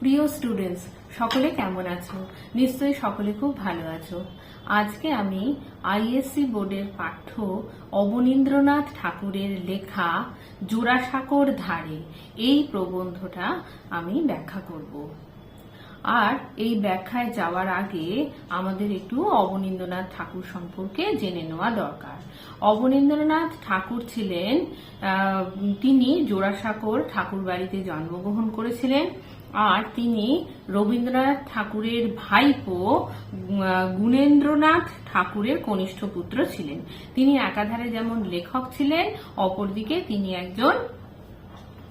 প্রিয় স্টুডেন্টস সকলে কেমন আছো? নিশ্চয়ই সকলে খুব ভালো আছো। আজকে আমি আইএসসি বোর্ডের পাঠ্য অবনীন্দ্রনাথ ঠাকুরের লেখা জোড়াসাঁকোর ধারে, এই প্রবন্ধটা আমি ব্যাখ্যা করব। আর এই ব্যাখ্যায় যাওয়ার আগে আমাদের একটু অবনীন্দ্রনাথ ঠাকুর সম্পর্কে জেনে নেওয়া দরকার। অবনীন্দ্রনাথ ঠাকুর ছিলেন তিনি জোড়াসাঁকোর ঠাকুর বাড়িতে জন্মগ্রহণ করেছিলেন। আর তিনি রবীন্দ্রনাথ ঠাকুরের ভাইপো গুণেন্দ্রনাথ ঠাকুরের কনিষ্ঠ পুত্র ছিলেন। তিনি একাধারে যেমন লেখক ছিলেন, অপরদিকে তিনি একজন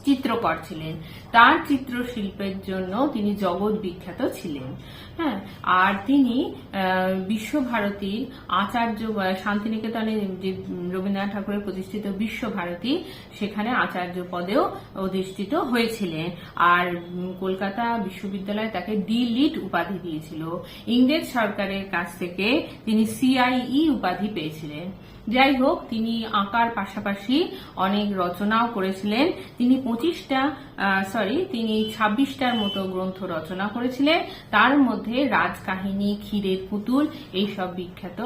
চিত্রকর ছিলেন। তার চিত্রশিল্পের জন্য তিনি জগৎ বিখ্যাত ছিলেন। হ্যাঁ আর তিনি বিশ্বভারতীর আচার্য শান্তিনিকেতনে যে রবীন্দ্রনাথ ঠাকুরের প্রতিষ্ঠিত বিশ্বভারতী, সেখানে আচার্য পদেও অধিষ্ঠিত হয়েছিলেন। আর কলকাতা বিশ্ববিদ্যালয় তাকে ডি লিট উপাধি দিয়েছিল। ইংরেজ সরকারের কাছ থেকে তিনি সিআইই উপাধি পেয়েছিলেন। যাই হোক, তিনি আঁকার পাশাপাশি অনেক রচনাও করেছিলেন। তিনি পঁচিশটা সরি তিনি ছাব্বিশটার মতো গ্রন্থ রচনা করেছিলেন। তার মধ্যে রাজকাহিনী, ক্ষীরের পুতুল এইসব বিখ্যাত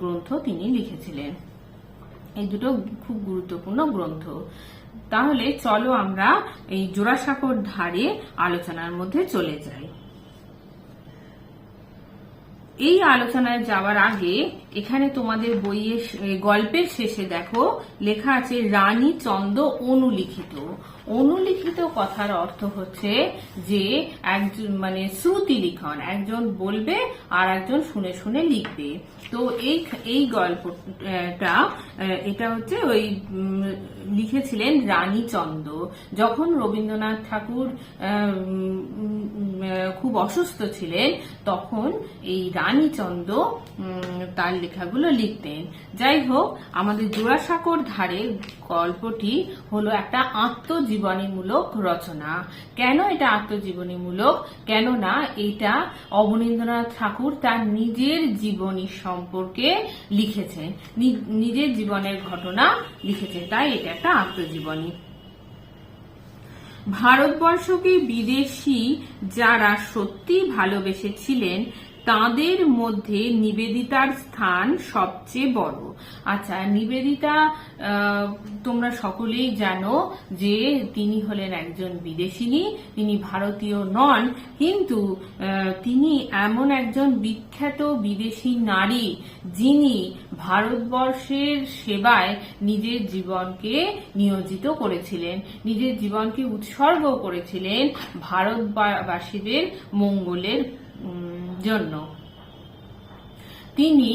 গ্রন্থ তিনি লিখেছিলেন। এই দুটো খুব গুরুত্বপূর্ণ গ্রন্থ। তাহলে চলো আমরা এই জোড়াসাঁকোর ধারে আলোচনার মধ্যে চলে যাই। এই আলোচনায় যাওয়ার আগে এখানে তোমাদের বইয়ের গল্পের শেষে দেখো, লেখা আছে রানী চন্দ অনুলিখিত। অনুলিখিত কথার অর্থ হচ্ছে যে একজন মানে শ্রুতি লিখন, একজন বলবে আর একজন শুনে শুনে লিখবে। তো এই এই গল্পটা এটা হচ্ছে ওই লিখেছিলেন রানী চন্দ। যখন রবীন্দ্রনাথ ঠাকুর খুব অসুস্থ ছিলেন, তখন এই রানীচন্দ তার লেখাগুলো লিখতেন। যাই হোক, আমাদের জোড়াসাঁকোর ধারে গল্পটি হলো একটা আত্মজীবনীমূলক রচনা। কেন এটা আত্মজীবনীমূলক? কেননা এটা অবনীন্দ্রনাথ ঠাকুর তার নিজের জীবনী সম্পর্কে লিখেছেন। নিজের জীবনের ঘটনা লিখেছেন। তাই এটা একটা আত্মজীবনী। ভারতবর্ষকে বিদেশি যারা সত্যি ভালোবেসেছিলেন তাদের মধ্যে নিবেদিতার স্থান সবচেয়ে বড়। আচ্ছা নিবেদিতা তোমরা সকলেই জানো যে তিনি হলেন একজন বিদেশিনী, তিনি ভারতীয় নন, কিন্তু তিনি এমন একজন বিখ্যাত বিদেশি নারী যিনি ভারতবর্ষের সেবায় নিজের জীবনকে নিয়োজিত করেছিলেন, নিজের জীবনকে উৎসর্গ করেছিলেন ভারতবাসীদের মঙ্গলের জন্য। তিনি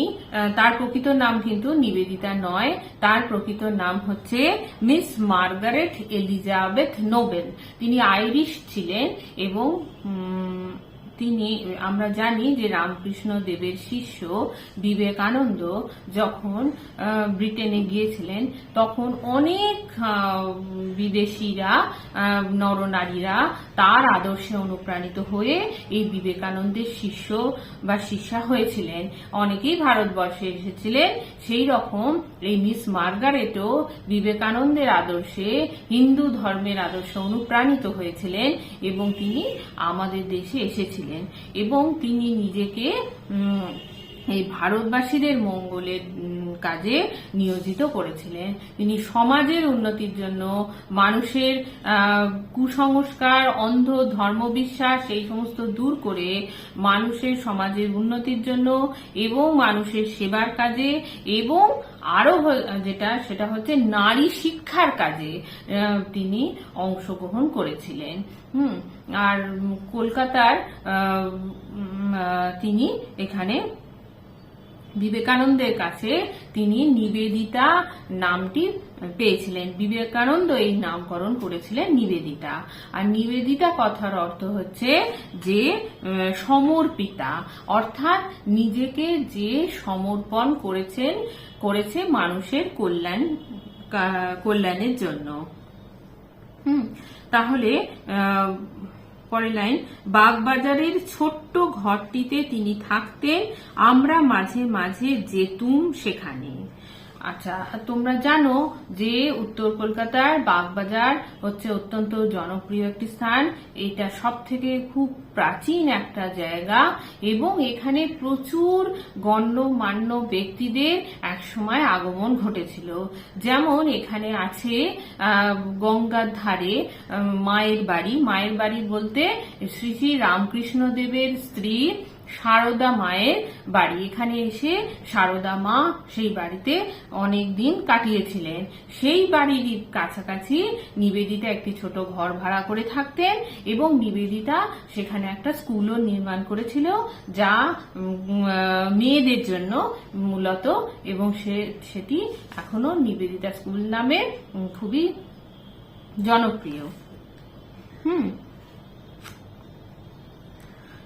তার প্রকৃত নাম কিন্তু নিবেদিতা নয়। তার প্রকৃত নাম হচ্ছে মিস মার্গারেট এলিজাবেথ নোবেল। তিনি আইরিশ ছিলেন এবং তিনি, আমরা জানি যে রামকৃষ্ণ দেবের শিষ্য বিবেকানন্দ যখন ব্রিটেনে গিয়েছিলেন, তখন অনেক বিদেশিরা নরনারীরা তার আদর্শে অনুপ্রাণিত হয়ে এই বিবেকানন্দের শিষ্য বা শিষ্যা হয়েছিলেন। অনেকেই ভারতবর্ষে এসেছিলেন, সেই রকম এই মিস মার্গারেটও বিবেকানন্দের আদর্শে, হিন্দু ধর্মের আদর্শে অনুপ্রাণিত হয়েছিলেন এবং তিনি আমাদের দেশে এসেছিলেন। এবং তিনি নিজেকে এই ভারতবাসীদের মঙ্গলের কাজে নিয়োজিত করেছিলেন। তিনি সমাজের উন্নতির জন্য মানুষের কুসংস্কার, অন্ধ ধর্মবিশ্বাস, এই সমস্ত দূর করে মানুষের সমাজের উন্নতির জন্য এবং মানুষের সেবার কাজে এবং আরও হ- যেটা, সেটা হচ্ছে নারী শিক্ষার কাজে তিনি অংশগ্রহণ করেছিলেন। হুম আর কলকাতার তিনি এখানে বিবেকানন্দের কাছে তিনি নিবেদিতা নামটি পেয়েছিলেন। বিবেকানন্দ এই নামকরণ করেছিলেন নিবেদিতা। আর নিবেদিতা কথার অর্থ হচ্ছে যে সমর্পিতা অর্থাৎ নিজেকে যে সমর্পণ করেছেন, করেছে মানুষের কল্যাণ কল্যাণের জন্য। হুম, তাহলে আহ, লাইন বাগবাজারের ছোট্ট ঘরটিতে তিনি থাকতেন আমরা মাঝে মাঝে যেতুম সেখানে। আচ্ছা তোমরা জানো যে উত্তর কলকাতার বাগবাজার হচ্ছে অত্যন্ত জনপ্রিয় একটি স্থান। এটা সব থেকে খুব প্রাচীন একটা জায়গা এবং এখানে প্রচুর গণ্যমান্য ব্যক্তিদের একসময় আগমন ঘটেছিল। যেমন এখানে আছে গঙ্গার ধারে মায়ের বাড়ি। মায়ের বাড়ি বলতে শ্রী শ্রী রামকৃষ্ণ দেবের স্ত্রী সারদা মায়ের বাড়ি। এখানে এসে সারদা মা সেই বাড়িতে অনেক দিন কাটিয়েছিলেন। সেই বাড়ির কাছাকাছি নিবেদিতা একটি ছোট ঘর ভাড়া করে থাকতেন এবং নিবেদিতা সেখানে একটা স্কুলও নির্মাণ করেছিল যা মেয়েদের জন্য মূলত এবং সে, সেটি এখনও নিবেদিতা স্কুল নামে খুবই জনপ্রিয়। হুম।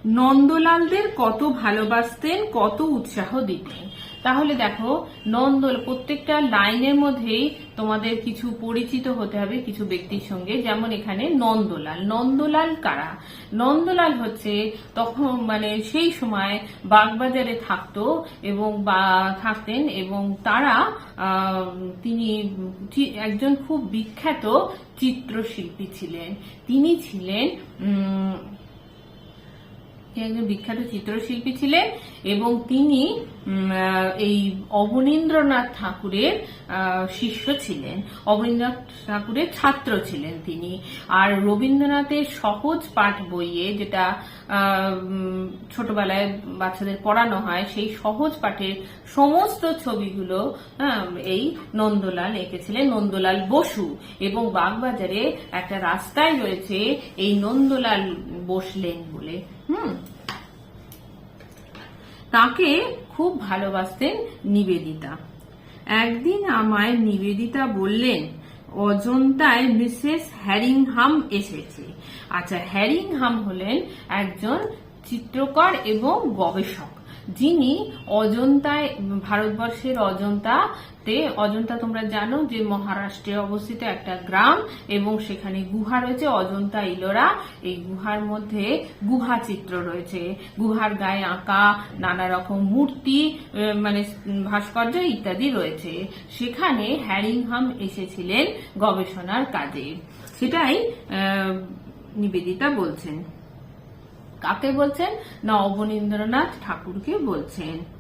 নন্দলালদের কত ভালোবাসতেন, কত উৎসাহ দিতেন। তাহলে দেখো, নন্দল প্রত্যেকটা লাইনের মধ্যেই তোমাদের কিছু পরিচিত হতে হবে কিছু ব্যক্তির সঙ্গে। যেমন এখানে নন্দলাল। নন্দলাল কারা? নন্দলাল হচ্ছে তখন মানে সেই সময় বাগবাজারে থাকতো এবং বা থাকতেন এবং তারা তিনি একজন খুব বিখ্যাত চিত্রশিল্পী ছিলেন। তিনি ছিলেন একজন বিখ্যাত চিত্রশিল্পী ছিলেন এবং তিনি এই অবনীন্দ্রনাথ ঠাকুরের শিষ্য ছিলেন। অবনীন্দ্রনাথ ঠাকুরের ছাত্র ছিলেন তিনি। আর রবীন্দ্রনাথের সহজ পাঠ বইয়ে যেটা ছোটবেলায় বাচ্চাদের পড়ানো হয় সেই সহজ পাঠের সমস্ত ছবিগুলো আহ, এই নন্দলাল এঁকেছিলেন নন্দলাল বসু। এবং বাগবাজারে একটা রাস্তায় রয়েছে এই নন্দলাল বসলেন বলে। হুম। তাকে খুব ভালোবাসতেন নিবেদিতা। একদিন আমায় নিবেদিতা বললেন, অজন্তায় মিসেস হ্যারিংহাম এসেছে। আচ্ছা হ্যারিংহাম হলেন একজন চিত্রকর এবং গবেষক। যিনি অজন্তায়, ভারতবর্ষের অজন্তাতে, অজন্তা তোমরা জানো যে মহারাষ্ট্রে অবস্থিত একটা গ্রাম এবং সেখানে গুহা রয়েছে, অজন্তা ইলোরা। এই গুহার মধ্যে গুহা চিত্র রয়েছে। গুহার গায়ে আঁকা, নানা রকম মূর্তি মানে ভাস্কর্য ইত্যাদি রয়েছে। সেখানে হ্যারিংহাম এসেছিলেন গবেষণার কাজে। সেটাই নিবেদিতা বলছেন। কাকে বলছেন? না অবনীন্দ্রনাথ ঠাকুরকে বলছেন।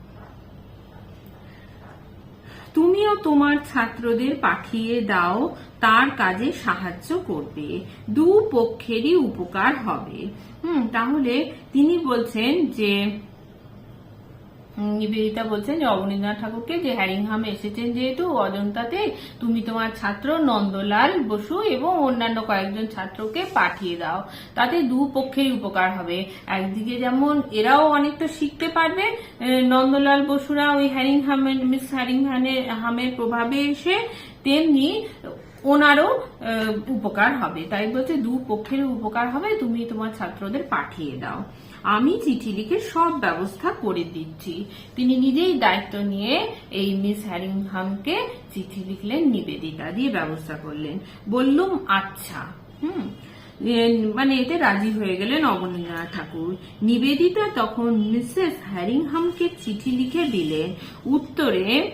তুমিও তোমার ছাত্রদের পাঠিয়ে দাও, তার কাজে সাহায্য করবে দু পক্ষেরই উপকার হবে। হুম, তাহলে তিনি বলছেন যে নিবেদিতা বলছেন যে অবনীন্দ্রনাথ ঠাকুরকে যে হ্যারিংহাম এসেছেন যেহেতু অজন্তাতে তুমি তোমার ছাত্র নন্দলাল বসু এবং অন্যান্য কয়েকজন ছাত্রকে পাঠিয়ে দাও। তাতে দু পক্ষেরই উপকার হবে। একদিকে যেমন এরাও অনেকটা শিখতে পারবে নন্দলাল বসুরা ওই হ্যারিংহামের মিস হ্যারিংহামের হামের প্রভাবে এসে তেমনি ওনারও উপকার হবে। তাই বলছে, দু পক্ষের উপকার হবে, তুমি তোমার ছাত্রদের পাঠিয়ে দাও। আমি চিঠি লিখে সব ব্যবস্থা করে দিচ্ছি। তিনি নিজেই দায়িত্ব নিয়ে এই মিস হ্যারিংহামকে চিঠি লিখলেন, নিবেদিতা দিয়ে ব্যবস্থা করলেন। বললুম আচ্ছা হুম মানে এতে রাজি হয়ে গেলেন অবনীন্দ্রনাথ ঠাকুর। নিবেদিতা তখন মিসেস হ্যারিংহামকে চিঠি লিখে দিলেন। উত্তরে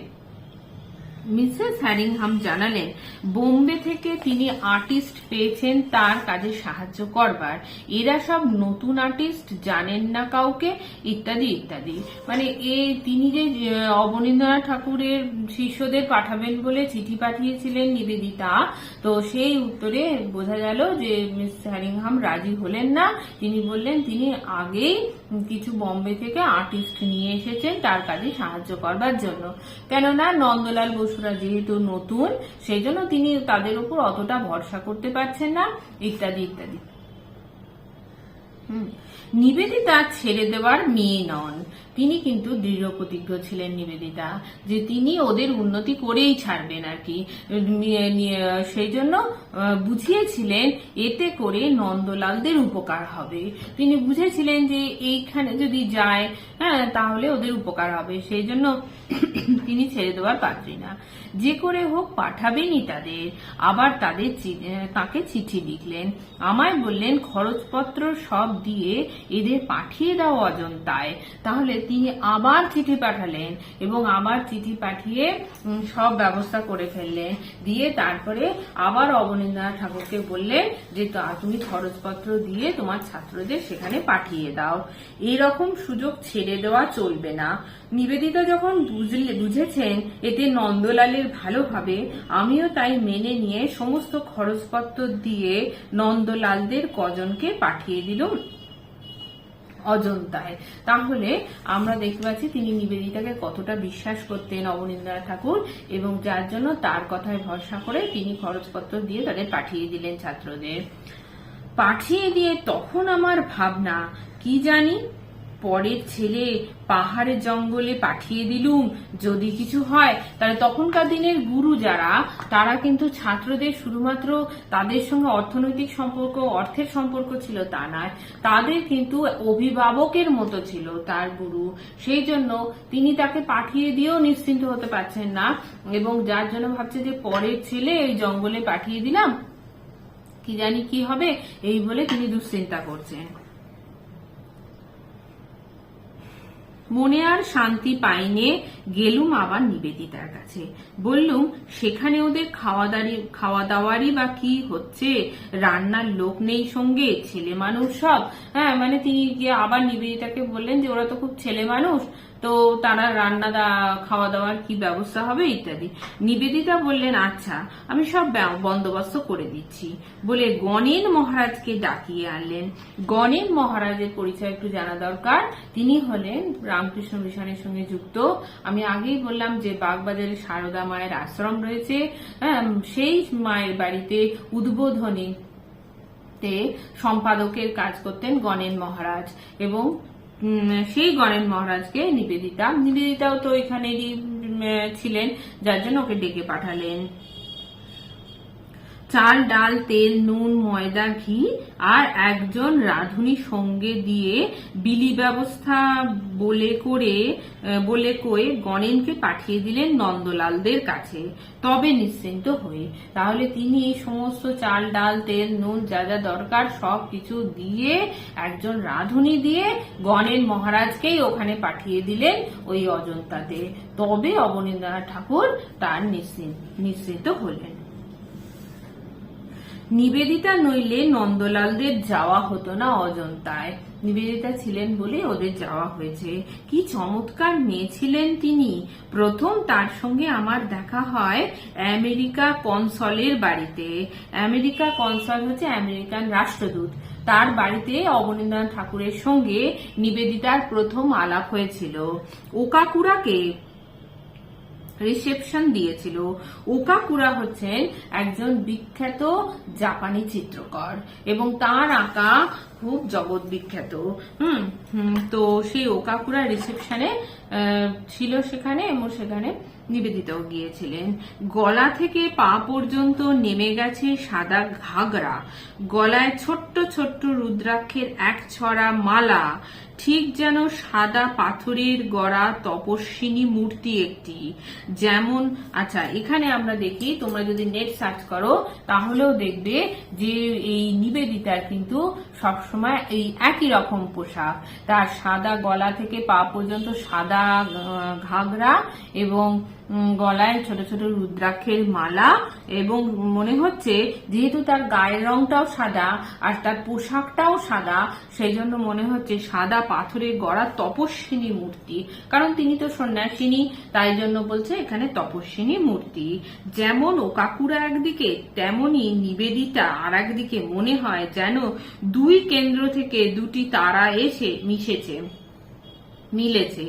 মিসেস হ্যারিংহাম জানালেন, বোম্বে থেকে তিনি আর্টিস্ট পেয়েছেন, তার কাজে সাহায্য করবার। এরা সব নতুন আর্টিস্ট, জানেন না কাউকে, ইত্যাদি ইত্যাদি। মানে এ, তিনি যে অবনীন্দ্রনাথ ঠাকুরের শিষ্যদের পাঠাবেন বলে চিঠি পাঠিয়েছিলেন নিবেদিতা, তো সেই উত্তরে বোঝা গেল যে, মিস হ্যারিংহাম রাজি হলেন না। তিনি বললেন, তিনি আগেই কিছু বোম্বে থেকে আর্টিস্ট নিয়ে এসেছেন, তার কাজে সাহায্য করবার জন্য। কেননা, নন্দলাল বসুরা যেহেতু নতুন সেই জন্য তিনি তাদের উপর অতটা ভরসা করতে পারছেন না, ইত্যাদি ইত্যাদি। হম। নিবেদিতা ছেড়ে দেওয়ার মেয়ে নন। তিনি কিন্তু দৃঢ় প্রতিজ্ঞ ছিলেন নিবেদিতা, যে তিনি ওদের উন্নতি করেই ছাড়বেন আর কি। সেই জন্য বুঝিয়েছিলেন এতে করে নন্দলালদের উপকার হবে। তিনি বুঝেছিলেন যে এইখানে যদি যায় হ্যাঁ তাহলে ওদের উপকার হবে। সেই জন্য তিনি ছেড়ে দেওয়ার পাত্রী না। যে করে হোক পাঠাবেনই তাদের। আবার তাদের তাকে চিঠি লিখলেন। আমায় বললেন, খরচপত্র সব দিয়ে এদের পাঠিয়ে দাও অজন্তায়। তাহলে তিনি আবার চিঠি পাঠালেন এবং আবার চিঠি পাঠিয়ে সব ব্যবস্থা করে ফেললেন। দিয়ে তারপরে আবার অবনীন্দ্রনাথ ঠাকুরকে বললেন যে তুমি খরচপত্র দিয়ে তোমার ছাত্রদের সেখানে পাঠিয়ে দাও। এরকম সুযোগ ছেড়ে দেওয়া চলবে না। নিবেদিতা যখন বুঝলে, বুঝেছেন এতে নন্দলালের ভালো হবে, আমিও তাই মেনে নিয়ে সমস্ত খরচপত্র দিয়ে নন্দলালদের কজনকে পাঠিয়ে দিলুম। অজন্তায়। তাহলে আমরা দেখতে পাচ্ছি তিনি নিবেদিতাকে কতটা বিশ্বাস করতেন অবনীন্দ্রনাথ ঠাকুর এবং যার জন্য তার কথায় ভরসা করে তিনি খরচপত্র দিয়ে তাদের পাঠিয়ে দিলেন ছাত্রদের। পাঠিয়ে দিয়ে তখন আমার ভাবনা, কি জানি? পরের ছেলে পাহাড়ের জঙ্গলে পাঠিয়ে দিলুম। যদি কিছু হয়, তাহলে তখনকার দিনের গুরু যারা, তারা কিন্তু ছাত্রদের শুধুমাত্র তাদের সঙ্গে অর্থনৈতিক সম্পর্ক, অর্থের সম্পর্ক ছিল তা নয়, তাদের কিন্তু অভিভাবকের মতো ছিল তার গুরু। সেই জন্য তিনি তাকে পাঠিয়ে দিয়েও নিশ্চিন্ত হতে পারছেন না এবং যার জন্য ভাবছে যে পরের ছেলে এই জঙ্গলে পাঠিয়ে দিলাম, কি জানি কি হবে, এই বলে তিনি দুশ্চিন্তা করছেন। মনে আর শান্তি পাইনে গেলুম আবার নিবেদিতার কাছে। বললুম, সেখানে ওদের খাওয়া দাঁড়ি খাওয়া দাওয়ারই বা কি হচ্ছে? রান্নার লোক নেই সঙ্গে, ছেলে মানুষ সব। হ্যাঁ মানে তিনি গিয়ে আবার নিবেদিতাকে বললেন যে, ওরা তো খুব ছেলে মানুষ। তো তারা রান্না খাওয়া দাওয়ার কি ব্যবস্থা হবে ইত্যাদি। নিবেদিতা বললেন আচ্ছা আমি সব বন্দোবস্ত করে দিচ্ছি। বলে গণেন মহারাজকে ডাকিয়ে আনলেন। গণেন মহারাজের পরিচয় একটু জানা দরকার। তিনি হলেন রামকৃষ্ণ মিশনের সঙ্গে যুক্ত। আমি আগেই বললাম যে বাগবাজারে সারদা মায়ের আশ্রম রয়েছে। হ্যাঁ, সেই মায়ের বাড়িতে উদ্বোধনী সম্পাদকের কাজ করতেন গণেন মহারাজ এবং সেই গণেন মহারাজকে নিবেদিতা। নিবেদিতাও তো এখানেরই ছিলেন যার জন্য ওকে ডেকে পাঠালেন। চাল, ডাল, তেল, নুন, ময়দা, ঘি আর একজন রাঁধুনি সঙ্গে দিয়ে বিলি ব্যবস্থা বলে করে বলে কয়ে গণেনকে পাঠিয়ে দিলেন নন্দলালদের কাছে। তবে নিশ্চিন্ত হয়ে, তাহলে তিনি এই সমস্ত চাল, ডাল, তেল, নুন যা যা দরকার সব কিছু দিয়ে একজন রাঁধুনি দিয়ে গণেন মহারাজকেই ওখানে পাঠিয়ে দিলেন ওই অজন্তাতে তবে অবনীন্দ্রনাথ ঠাকুর তার নিশ্চিন্ত হলেন। নিবেদিতা নইলে নন্দলালদের যাওয়া হতো না অজন্তায়। নিবেদিতা ছিলেন বলে ওদের যাওয়া হয়েছে। কি চমৎকার মেয়ে ছিলেন তিনি। প্রথম তার সঙ্গে আমার দেখা হয় আমেরিকা কনসলের বাড়িতে। আমেরিকা কনসল হচ্ছে আমেরিকান রাষ্ট্রদূত। তার বাড়িতে অবনীন্দ্রনাথ ঠাকুরের সঙ্গে নিবেদিতার প্রথম আলাপ হয়েছিল। ওকাকুরাকে রিসেপশন দিয়েছিল। ওকাকুরা হচ্ছেন একজন বিখ্যাত জাপানি চিত্রকর এবং তার আঁকা খুব জগৎ বিখ্যাত। হুম তো সেই ওকাকুরা রিসেপশনে ছিল সেখানে এবং সেখানে নিবেদিতাও গিয়েছিলেন। গলা থেকে পা পর্যন্ত নেমে গেছে সাদা ঘাগরা। গলায় ছোট্ট ছোট্ট রুদ্রাক্ষের এক ছড়া মালা। ঠিক যেন সাদা পাথরের গড়া তপস্বিনী মূর্তি একটি। যেমন আচ্ছা এখানে আমরা দেখি, তোমরা যদি নেট সার্চ করো, তাহলেও দেখবে যে এই নিবেদিতার কিন্তু সবসময় এই একই রকম পোশাক। তার সাদা গলা থেকে পা পর্যন্ত সাদা ঘাগরা এবং গলায় ছোট ছোট রুদ্রাক্ষের মালা এবং মনে হচ্ছে যেহেতু তার গায়ের রংটাও সাদা আর তার পোশাকটাও সাদা, সেই জন্য মনে হচ্ছে সাদা পাথরের গড়া তপস্বিনী মূর্তি। কারণ তিনি তো সন্ন্যাসিনী, তাই জন্য বলছে এখানে তপস্বিনী মূর্তি। যেমন ও কাকুরা একদিকে, তেমনি নিবেদিতা আর একদিকে মনে হয় যেন দুই কেন্দ্র থেকে দুটি তারা এসে মিশেছে। মিলেছে।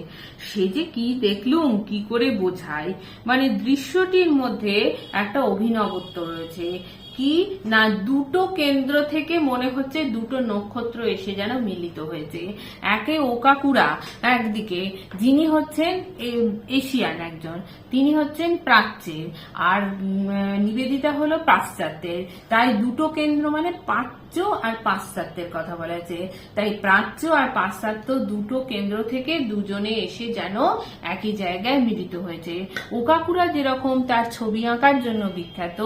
সে যে কি দেখলুম, কি করে বোঝাই? মানে দৃশ্যটির মধ্যে একটা অভিনবত্ব রয়েছে। কি না দুটো কেন্দ্র থেকে মনে হচ্ছে দুটো নক্ষত্র এসে যেন মিলিত হয়েছে। একে ওকাকুরা একদিকে, যিনি হচ্ছেন এশিয়ান একজন, তিনি হচ্ছেন প্রাচ্যের। আর নিবেদিতা হলো পাশ্চাত্যের। তাই দুটো কেন্দ্র মানে পার্থ আর পাশ্চাত্যের কথা বলা হয়েছে। তাই প্রাচ্য আর পাশ্চাত্য দুটো কেন্দ্র থেকে দুজনে এসে যেন একই জায়গায় মিলিত হয়েছে। ওকাকুরা যেরকম তার ছবি আঁকার জন্য বিখ্যাত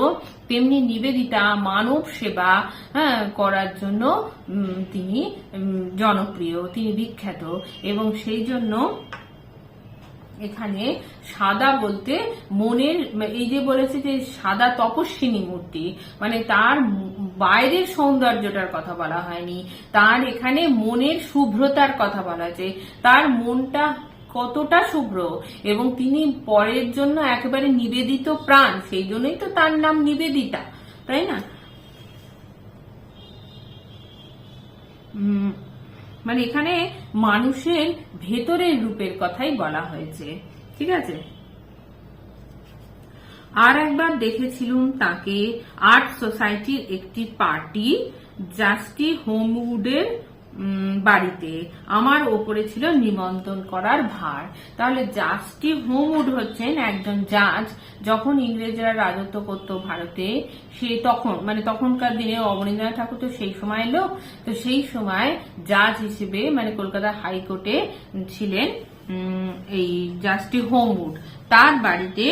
তেমনি নিবেদিতা মানব সেবা হ্যাঁ, করার জন্য তিনি জনপ্রিয় তিনি বিখ্যাত। এবং সেই জন্য এখানে সাদা বলতে মনের এই যে বলেছে যে সাদা তপস্বিনী মূর্তি মানে তার বাইরের সৌন্দর্যটার কথা বলা হয়নি, তার এখানে মনের শুভ্রতার কথা বলা হয়েছে। তার মনটা কতটা শুভ্র এবং তিনি পরের জন্য একেবারে নিবেদিত প্রাণ, সেই জন্যই তো তার নাম নিবেদিতা, তাই না? মানে এখানে মানুষের ভেতরের রূপের কথাই বলা হয়েছে, ঠিক আছে? আর একবার দেখেছিলুম তাকে আর্ট সোসাইটির একটি পার্টি জাস্টি হোমউডের বাড়িতে। আমার ওপরে ছিল নিমন্ত্রণ করার ভার। তাহলে জাস্টি হোমউড হচ্ছেন একজন জাজ, যখন ইংরেজরা রাজত্ব করতো ভারতে, সে তখন মানে তখনকার দিনে অবনীন্দ্রনাথ ঠাকুর তো সেই সময় লোক, তো সেই সময় জাজ হিসেবে মানে কলকাতা হাইকোর্টে ছিলেন এই জাস্টি হোমউড। তার বাড়িতে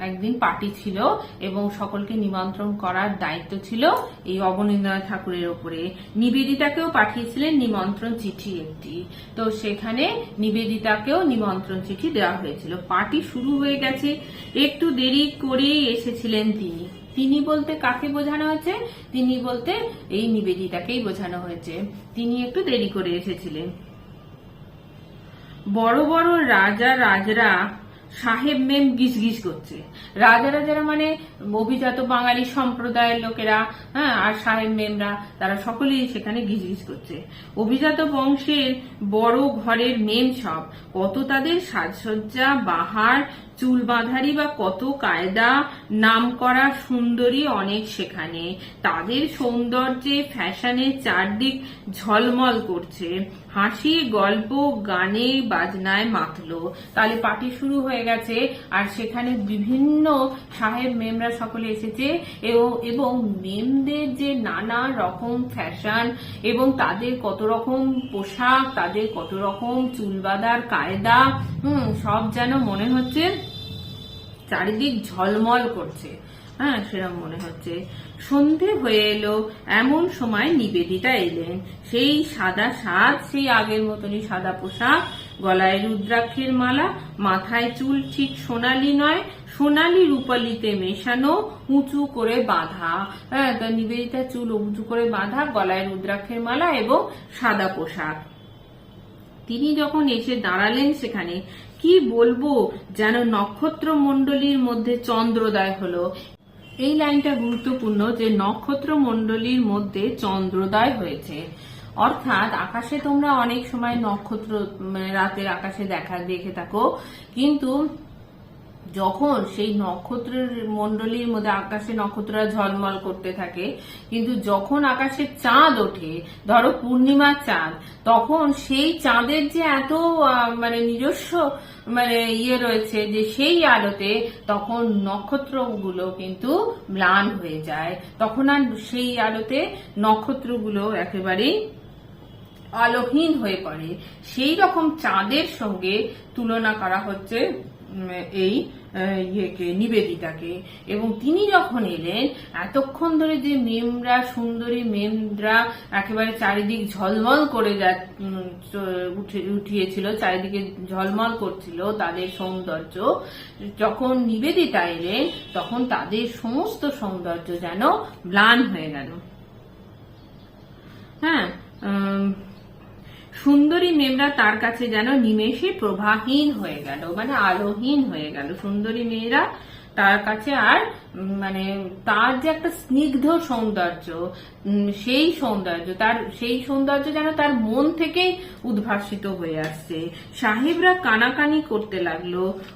একদিন পার্টি ছিল এবং সকলকে নিমন্ত্রণ করার দায়িত্ব ছিল এই অবনীন্দ্রনাথ ঠাকুরের ওপরে। নিবেদিতাকেও পাঠিয়েছিলেন নিমন্ত্রণ চিঠি একটি। তো সেখানে নিবেদিতাকেও নিমন্ত্রণ চিঠি দেওয়া হয়েছিল। পার্টি শুরু হয়ে গেছে। একটু দেরি করেই এসেছিলেন তিনি। তিনি বলতে কাকে বোঝানো হয়েছে? তিনি বলতে এই নিবেদিতাকেই বোঝানো হয়েছে। তিনি একটু দেরি করে এসেছিলেন। বড় বড় রাজা রাজরা সাহেব মেম গিজগিজ করছে। রাজা রাজারা মানে অভিজাত বাঙালি সম্প্রদায়ের লোকেরা হ্যাঁ আর সাহেব মেমরা, তারা সকলেই সেখানে গিজগিজ করছে। অভিজাত বংশের বড় ঘরের মেম সব, কত তাদের সাজসজ্জা, বাহার চুল বাঁধারি বা কত কায়দা নাম করা সুন্দরী অনেক সেখানে। তাদের সৌন্দর্যে ফ্যাশনে চারদিক ঝলমল করছে। হাসি, গল্প, গানে, বাজনায় মাতলো। তাহলে পার্টি শুরু হয়ে গেছে আর সেখানে বিভিন্ন সাহেব মেমরা সকলে এসেছে এবং- মেমদের যে নানা রকম ফ্যাশন এবং তাদের কত রকম পোশাক, তাদের কত রকম চুল বাঁধার কায়দা, হুম, সব যেন মনে হচ্ছে চারিদিক ঝলমল করছে। হ্যাঁ সেরকম মনে হচ্ছে। সন্ধে হয়ে এলো, এমন সময় নিবেদিতা এলেন। সেই সাদা সাজ সেই আগের মতনই সাদা পোশাক, গলায় রুদ্রাক্ষের মালা, মাথায় চুল ঠিক সোনালি নয়, সোনালি রূপালিতে মেশানো উঁচু করে বাঁধা। হ্যাঁ তা নিবেদিতা চুল উঁচু করে বাঁধা, গলায় রুদ্রাক্ষের মালা এবং সাদা পোশাক। তিনি যখন এসে দাঁড়ালেন সেখানে কি বলব যেন নক্ষত্র মণ্ডলীর মধ্যে চন্দ্রোদয় হলো? এই লাইনটা গুরুত্বপূর্ণ যে নক্ষত্র মণ্ডলীর মধ্যে চন্দ্রোদয় হয়েছে। অর্থাৎ আকাশে তোমরা অনেক সময় নক্ষত্র মানে রাতের আকাশে দেখা, দেখে থাকো। কিন্তু যখন সেই নক্ষত্রের মণ্ডলীর মধ্যে আকাশে নক্ষত্ররা ঝলমল করতে থাকে, কিন্তু যখন আকাশে চাঁদ ওঠে, ধরো পূর্ণিমার চাঁদ, তখন সেই চাঁদের যে এত মানে নিজস্ব মানে ইয়ে রয়েছে যে সেই আলোতে তখন নক্ষত্রগুলো কিন্তু ম্লান হয়ে যায়। তখন আর সেই আলোতে নক্ষত্রগুলো একেবারেই আলোহীন হয়ে পড়ে। সেই রকম চাঁদের সঙ্গে তুলনা করা হচ্ছে এই ইয়েকে, নিবেদিতাকে। এবং তিনি যখন এলেন, এতক্ষণ ধরে যে মেমরা, সুন্দরী মেমরা একেবারে চারিদিক ঝলমল করে যা উঠিয়েছিল, চারিদিকে ঝলমল করছিল তাদের সৌন্দর্য, যখন নিবেদিতা এলেন, তখন তাদের সমস্ত সৌন্দর্য যেন ম্লান হয়ে গেল। হ্যাঁ সুন্দরী মেয়েরা তার কাছে যেন নিমেষে প্রভাহীন হয়ে গেল মানে আলোহীন হয়ে গেল। সুন্দরী মেয়েরা তার কাছে আর মানে তার যে একটা স্নিগ্ধ সৌন্দর্য সেই সৌন্দর্য, তার, সেই সৌন্দর্য যেন তার মন থেকেই উদ্ভাসিত হয়ে আসছে। সাহেবরা কানাকানি করতে লাগল।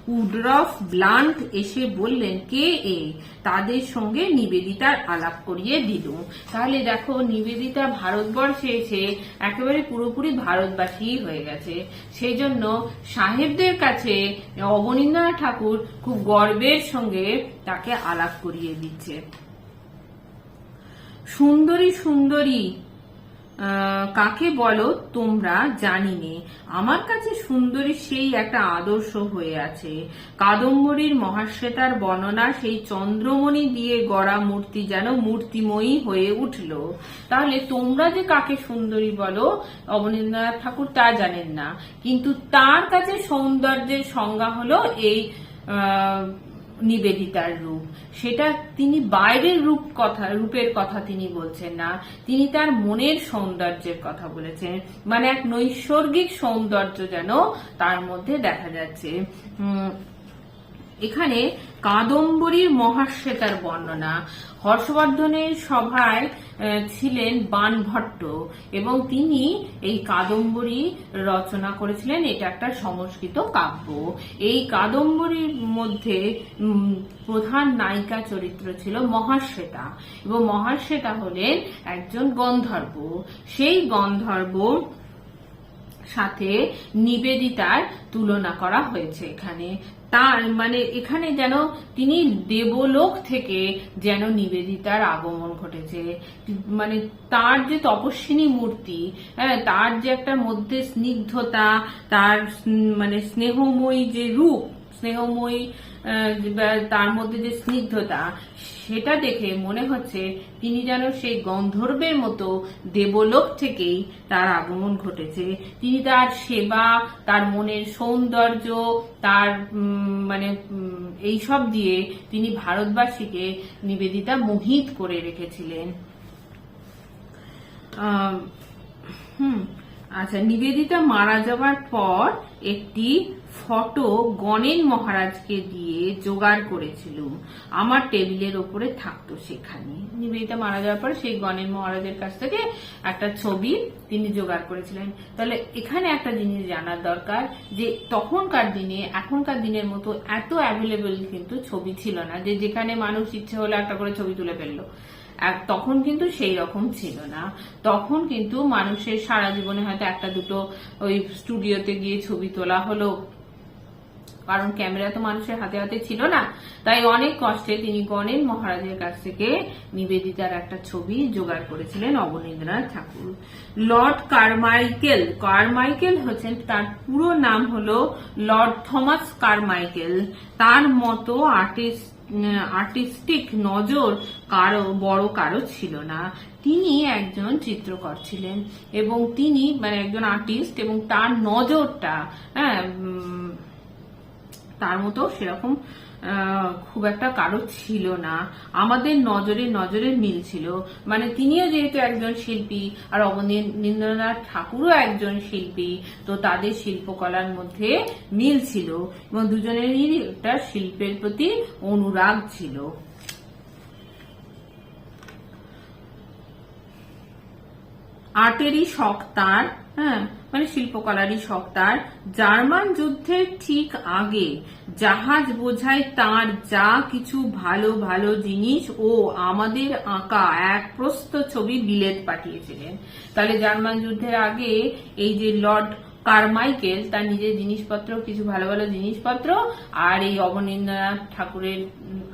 উডরফ ব্লান্ট এসে বললেন, কে এ? তাদের সঙ্গে নিবেদিতার আলাপ করিয়ে দিল তাহলে দেখো, নিবেদিতা ভারতবর্ষে এসে একেবারে পুরোপুরি ভারতবাসী হয়ে গেছে। সেই জন্য সাহেবদের কাছে অবনীন্দ্রনাথ ঠাকুর খুব গর্বের সঙ্গে তাকে আলাপ করিয়ে দিচ্ছে। সুন্দরী সুন্দরী কাকে বলো তোমরা জানি নে। আমার কাছে সুন্দরী সেই একটা আদর্শ হয়ে আছে। কাদম্বরীর মহাশ্বেতার বর্ণনা সেই চন্দ্রমণি দিয়ে গড়া মূর্তি যেন মূর্তিময়ী হয়ে উঠল। তাহলে তোমরা যে কাকে সুন্দরী বলো, অবনীন্দ্রনাথ ঠাকুর তা জানেন না। কিন্তু তার কাছে সৌন্দর্যের সংজ্ঞা হলো এই নিবেদিতার রূপ। সেটা তিনি বাইরের রূপ কথা, রূপের কথা তিনি বলছেন না। তিনি তার মনের সৌন্দর্যের কথা বলেছেন। মানে এক নৈসর্গিক সৌন্দর্য যেন তার মধ্যে দেখা যাচ্ছে। এখানে কাদম্বরীর মহাশ্বেতার বর্ণনা। হর্ষবর্ধনের সভায় ছিলেন বানভট্ট এবং তিনি এই কাদম্বরী রচনা করেছিলেন। এটা একটা সংস্কৃত কাব্য। এই কাদম্বরীর মধ্যে প্রধান নায়িকা চরিত্র ছিল মহাশ্বেতা এবং মহাশ্বেতা হলেন একজন গন্ধর্ব। সেই গন্ধর্ব সাথে নিবেদিতার তুলনা করা হয়েছে এখানে। তার মানে এখানে যেন তিনি দেবলোক থেকে যেন নিবেদিতার আগমন ঘটেছে। মানে তার যে তপস্বিনী মূর্তি হ্যাঁ তার যে একটা মধ্যে স্নিগ্ধতা, তার মানে স্নেহময়ী যে রূপ, স্নেহময়ী তার মধ্যে যে স্নিগ্ধতা সেটা দেখে মনে হচ্ছে তিনি যেন সেই গন্ধর্বের মতো দেবলোক থেকেই তার আগমন ঘটেছে। তিনি তার সেবা, তার মনের সৌন্দর্য, তার মানে এইসব দিয়ে তিনি ভারতবাসীকে নিবেদিতা মোহিত করে রেখেছিলেন। হুম আচ্ছা নিবেদিতা মারা যাওয়ার পর একটি ফটো গণেন মহারাজকে দিয়ে জোগাড় করেছিলুম আমার টেবিলের ওপরে থাকতো সেখানে। নিবেদিতা মারা যাওয়ার পর সেই গণেন মহারাজের কাছ থেকে একটা ছবি তিনি জোগাড় করেছিলেন। তাহলে এখানে একটা জিনিস জানার দরকার যে, তখনকার দিনে, এখনকার দিনের মতো এত অ্যাভেলেবেল কিন্তু ছবি ছিল না যে, যেখানে মানুষ ইচ্ছে হলে একটা করে ছবি তুলে ফেলল। তখন কিন্তু সেই রকম ছিল না। তখন কিন্তু মানুষের সারা জীবনে হয়তো একটা দুটো ওই স্টুডিওতে গিয়ে ছবি তোলা হলো। কারণ ক্যামেরা তো মানুষের হাতে হাতে ছিল না। তাই অনেক কষ্টে তিনি গণেন মহারাজের কাছ থেকে নিবেদিতার একটা ছবি জোগাড় করেছিলেন Abanindranath Tagore. Lord Carmichael Carmichael হচ্ছেন, তার পুরো নাম হলো লর্ড থমাস কারমাইকেল। তার মতো আর্টিস্ট আর্টিস্টিক নজর কারও, বড় কারও ছিল না। তিনি একজন চিত্রকর ছিলেন এবং তিনি মানে একজন আর্টিস্ট এবং তার নজরটা হ্যাঁ তার মতো সেরকম খুব একটা কারও ছিল না। আমাদের নজরে নজরে মিল ছিল মানে তিনিও যেহেতু একজন শিল্পী আর অবনীন্দ্রনাথ ঠাকুরও একজন শিল্পী, তো তাদের শিল্পকলার মধ্যে মিল ছিল এবং দুজনেরই একটা শিল্পের প্রতি অনুরাগ ছিল। আর্টেরই শখ তার হ্যাঁ? মানে শিল্পকলারই শখ তার। জার্মান যুদ্ধের ঠিক আগে জাহাজ বোঝায় তার যা কিছু ভালো ভালো জিনিস ও আমাদের আঁকা এক প্রস্ত ছবি বিলেত পাঠিয়েছিলেন। তাহলে জার্মান যুদ্ধের আগে এই যে লর্ড কারমাইকেল তার নিজের জিনিসপত্র, কিছু ভালো ভালো জিনিসপত্র আর এই অবনীন্দ্রনাথ ঠাকুরের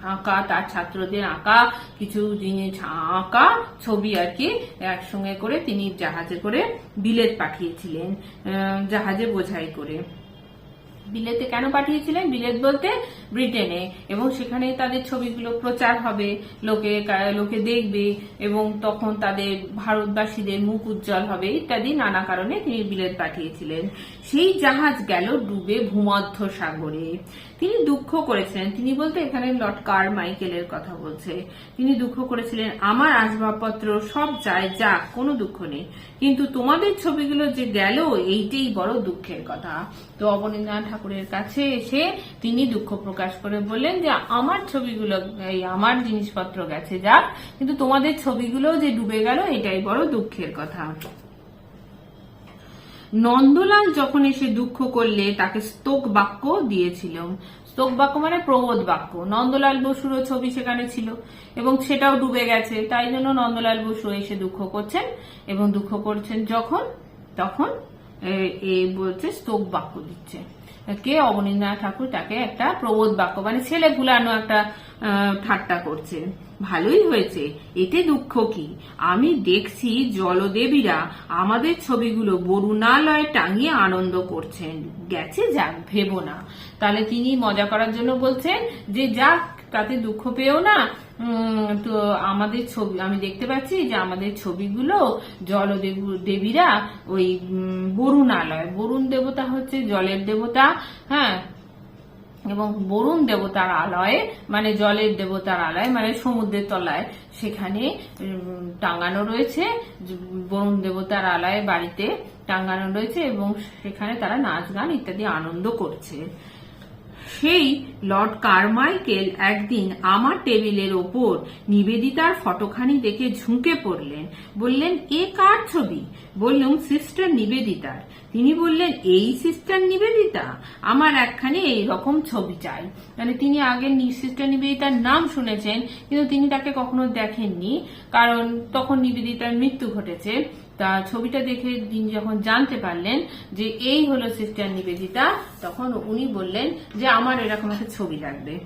আঁকা, তার ছাত্রদের আঁকা, কিছু জিনিস আঁকা ছবি আর কি, একসঙ্গে করে তিনি জাহাজে করে বিলেত পাঠিয়েছিলেন জাহাজে বোঝাই করে। বিলেতে কেন পাঠিয়েছিলেন? বিলেত বলতে ব্রিটেনে, এবং সেখানে তাদের ছবিগুলো প্রচার হবে, লোকে লোকে দেখবে, এবং তখন তাদের ভারতবাসীদের মুখ উজ্জ্বল হবে, ইত্যাদি নানা কারণে তিনি বিলেত পাঠিয়েছিলেন। সেই জাহাজ গেল ডুবে ভূমধ্য সাগরে তিনি দুঃখ করেছিলেন। তিনি বলতে এখানে লর্ড কার মাইকেলের কথা বলছে। তিনি দুঃখ করেছিলেন, আমার আসবাবপত্র সব যায়, যাক, কোনো দুঃখ নেই। কিন্তু তোমাদের ছবিগুলো যে গেল, এইটাই বড় দুঃখের কথা। তো অবনীন্দ্রনাথ ঠাকুরের কাছে এসে তিনি দুঃখ প্রকাশ করে বললেন যে, আমার ছবিগুলো, এই আমার জিনিসপত্র গেছে, যাক, কিন্তু তোমাদের ছবিগুলো যে ডুবে গেল, এটাই বড় দুঃখের কথা। নন্দলাল যখন এসে দুঃখ করলে তাকে স্তোক বাক্য দিয়েছিল। স্তোক বাক্য মানে প্রবোধ বাক্য। নন্দলাল বসুরও ছবি সেখানে ছিল এবং সেটাও ডুবে গেছে। তাই জন্য নন্দলাল বসু এসে দুঃখ করছেন এবং দুঃখ করছেন যখন, তখন এ- বলছে স্তোক বাক্য দিচ্ছে। কে অবনীন্দ্রনাথ ঠাকুর তাকে একটা প্রবোধ বাক্য মানে ছেলে ভুলানো একটা ঠাট্টা করছে। ভালোই হয়েছে। এতে দুঃখ কি? আমি দেখছি জলদেবীরা আমাদের ছবিগুলো বরুণালয়ে টাঙিয়ে আনন্দ করছেন। গেছে যাক, ভেবো না। তাহলে তিনি মজা করার জন্য বলছেন যে যাক তাতে দুঃখ পেও না। তো আমাদের ছবি আমি দেখতে পাচ্ছি যে আমাদের ছবিগুলো জলদেব দেবীরা ওই উম, বরুণালয় বরুণ দেবতা হচ্ছে জলের দেবতা হ্যাঁ? এবং বরুণ দেবতার আলয়ে মানে জলের দেবতার আলয় মানে সমুদ্রের তলায়। সেখানে টাঙানো রয়েছে বরুণ দেবতার আলয় বাড়িতে টাঙানো রয়েছে এবং সেখানে তারা নাচ গান ইত্যাদি আনন্দ করছে। সেই লর্ড কারমাইকেল একদিন আমার টেবিলের ওপর নিবেদিতার ফটোখানি দেখে ঝুঁকে পড়লেন। বললেন, এ কার ছবি? বললুম, সিস্টার নিবেদিতার। তিনি বললেন, এই সিস্টার নিবেদিতা? আমার একখানে এই রকম ছবি চাই। মানে তিনি আগে সিস্টার নিবেদিতার নাম শুনেছেন, কিন্তু তিনি তাকে কখনো দেখেননি, কারণ তখন নিবেদিতার মৃত্যু ঘটেছে। তা ছবিটা দেখে তিনি যখন জানতে পারলেন যে এই হলো সিস্টার নিবেদিতা, তখন উনি বললেন যে আমার এরকম একটা ছবি লাগবে।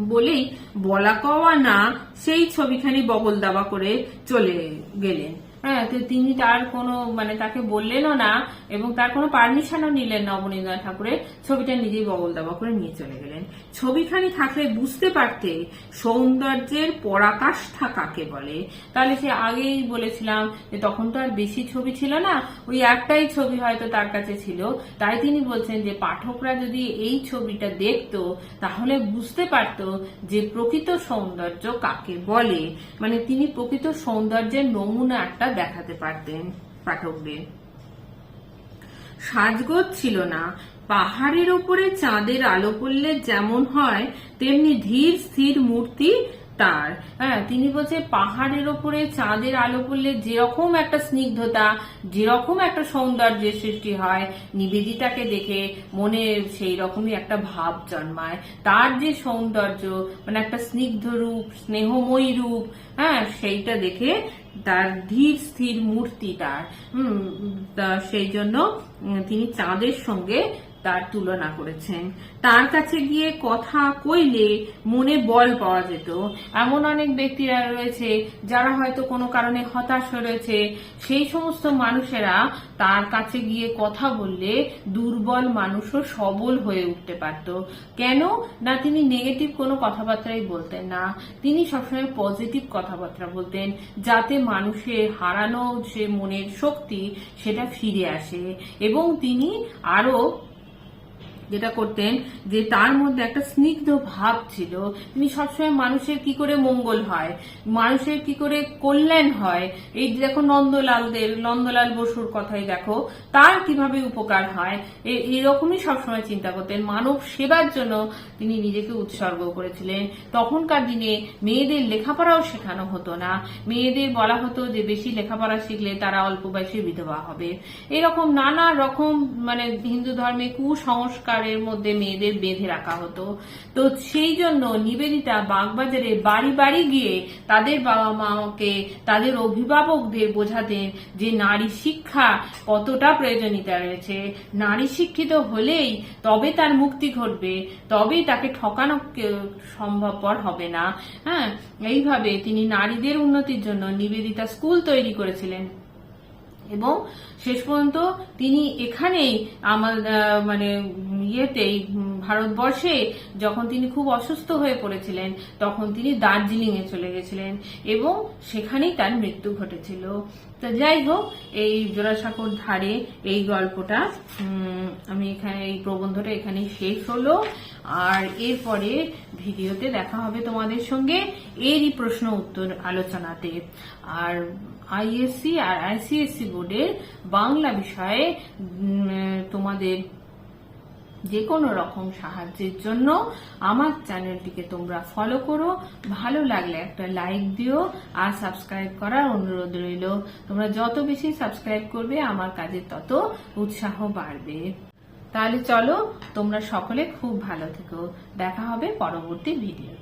বলেই বলা কওয়া না, সেই ছবিখানি বগল দাবা করে চলে গেলেন। হ্যাঁ তো তিনি তার কোনো মানে তাকে বললেনও না এবং তার কোনো পারমিশনও নিলেন না অবনীন্দ্রনাথ ঠাকুরের। ছবিটা নিজেই বগল দাবা করে নিয়ে চলে গেলেন। ছবিখানি থাকলে বুঝতে পারতে সৌন্দর্যের পরাকাষ্ঠা কাকে বলে? তাহলে সে আগেই বলেছিলাম যে তখন তো আর বেশি ছবি ছিল না, ওই একটাই ছবি হয়তো তার কাছে ছিল। তাই তিনি বলছেন যে পাঠকরা যদি এই ছবিটা দেখতো, তাহলে বুঝতে পারতো যে প্রকৃত সৌন্দর্য কাকে বলে। মানে তিনি প্রকৃত সৌন্দর্যের নমুনা একটা দেখাতে পারতেন পাঠকদের। সাজগোজ ছিল না। পাহাড়ের উপরে চাঁদের আলো পড়লে যেমন হয়, তেমনি ধীর স্থির মূর্তি তার। হ্যাঁ তিনি বলছে, পাহাড়ের ওপরে চাঁদের আলো পড়লে যেরকম একটা স্নিগ্ধতা, যেরকম একটা সৌন্দর্যের সৃষ্টি হয়, নিবেদিতাকে দেখে মনে সেই রকমই একটা ভাব জন্মায়। তার যে সৌন্দর্য মানে একটা স্নিগ্ধ রূপ, স্নেহময়ী রূপ হ্যাঁ সেইটা দেখে তার ধীর, স্থির মূর্তি তার সেই জন্য তিনি চাঁদের সঙ্গে তার তুলনা করেছেন। তার কাছে গিয়ে কথা কইলে মনে বল পাওয়া যেত। এমন অনেক ব্যক্তিরা রয়েছে যারা হয়তো কোনো কারণে হতাশ হয়ে রয়েছে। সেই সমস্ত মানুষেরা তার কাছে গিয়ে কথা বললে দুর্বল মানুষও সবল হয়ে উঠতে পারত। কেন? না, তিনি নেগেটিভ কোনো কথাবার্তাই বলতেন না। তিনি সবসময় পজিটিভ কথাবার্তা বলতেন, যাতে মানুষের হারানো যে মনের শক্তি, সেটা ফিরে আসে। এবং তিনি আরও যেটা করতেন যে তার মধ্যে একটা স্নিগ্ধ ভাব ছিল। তিনি সবসময় মানুষের কি করে মঙ্গল হয়, মানুষের কি করে কল্যাণ হয়, এই দেখো নন্দলালদের, নন্দলাল বসুর কথাই দেখো, তার কীভাবে উপকার হয় এরকমই সবসময় চিন্তা করতেন। মানব সেবার জন্য তিনি নিজেকে উৎসর্গ করেছিলেন। তখনকার দিনে মেয়েদের লেখাপড়াও শেখানো হতো না। মেয়েদের বলা হতো যে বেশি লেখাপড়া শিখলে তারা অল্প বয়সে বিধবা হবে। এরকম নানা রকম মানে হিন্দু ধর্মে কুসংস্কারের মধ্যে মেয়েদের বেঁধে রাখা হতো। তো সেই জন্য নিবেদিতা বাগবাজারে বাড়ি বাড়ি গিয়ে তাদের বাবা মাকে তাদের অভিভাবকদের বোঝাতেন যে নারী শিক্ষা কতটা প্রয়োজনীয়তা রয়েছে। নারী শিক্ষিত হলেই তবে তার মুক্তি ঘটবে, তবেই তাকে ঠকানো সম্ভবপর হবে না। হ্যাঁ এইভাবে তিনি নারীদের উন্নতির জন্য নিবেদিতা স্কুল তৈরি করেছিলেন। এবং শেষ পর্যন্ত তিনি এখানেই আমার মানে ইয়েতেই ভারতবর্ষে যখন তিনি খুব অসুস্থ হয়ে পড়েছিলেন, তখন তিনি দার্জিলিং এ চলে গেছিলেন এবং সেখানেই তার মৃত্যু ঘটেছিল। তো যাই হোক, এই জোড়াসাঁকোর ধারে এই গল্পটা আমি এখানে, এই প্রবন্ধটা এখানেই শেষ হলো। আর এরপরে ভিডিওতে দেখা হবে তোমাদের সঙ্গে এরই প্রশ্ন উত্তর আলোচনাতে। আর আইএসসি আর আইসিএসসি বোর্ডের বাংলা বিষয়ে তোমাদের যে কোনো রকম সাহায্যের জন্য আমার চ্যানেলটিকে তোমরা ফলো করো। ভালো লাগলে একটা লাইক দিও আর সাবস্ক্রাইব করার অনুরোধ রইল। তোমরা যত বেশি সাবস্ক্রাইব করবে, আমার কাজে তত উৎসাহ বাড়বে। তাহলে চলো, তোমরা সকলে খুব ভালো থেকো। দেখা হবে পরবর্তী ভিডিওতে